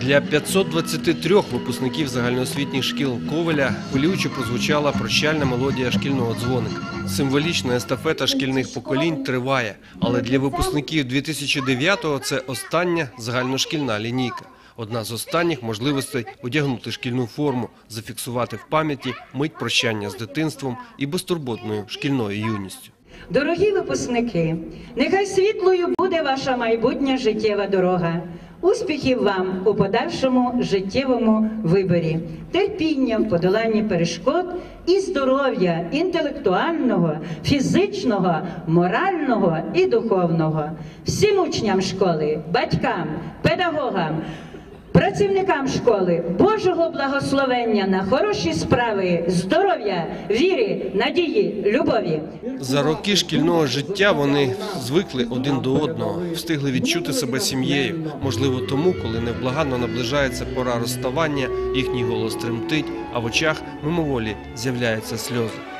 Для 523 випускників загальноосвітніх шкіл Ковеля хвилююче прозвучала прощальна мелодія шкільного дзвоника. Символічна естафета шкільних поколінь триває, але для випускників 2009-го це остання загальношкільна лінійка. Одна з останніх можливостей одягнути шкільну форму, зафіксувати в пам'яті мить прощання з дитинством і безтурботною шкільною юністю. Дорогі випускники, нехай світлою буде ваша майбутня життєва дорога. Успіхів вам у подальшому життєвому виборі, терпіння в подоланні перешкод і здоров'я інтелектуального, фізичного, морального і духовного. Всім учням школи, батькам, педагогам, працівникам школи Божого благословення на хороші справи, здоров'я, віри, надії, любові. За роки шкільного життя вони звикли один до одного, встигли відчути себе сім'єю. Можливо, тому, коли невблаганно наближається пора розставання, їхній голос тремтить, а в очах мимоволі з'являються сльози.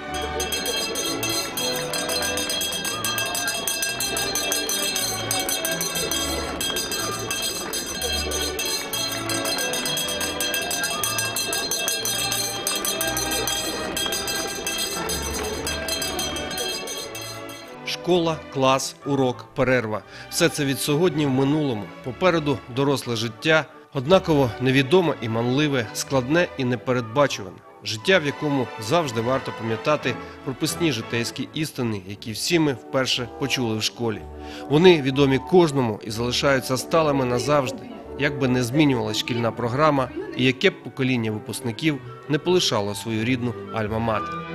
Школа, клас, урок, перерва все це від сьогодні в минулому. Попереду доросле життя, однаково невідоме і манливе, складне і непередбачуване. Життя, в якому завжди варто пам'ятати прописні житейські істини, які всі ми вперше почули в школі. Вони відомі кожному і залишаються сталими назавжди, як би не змінювалась шкільна програма і яке б покоління випускників не полишало свою рідну альма-матер.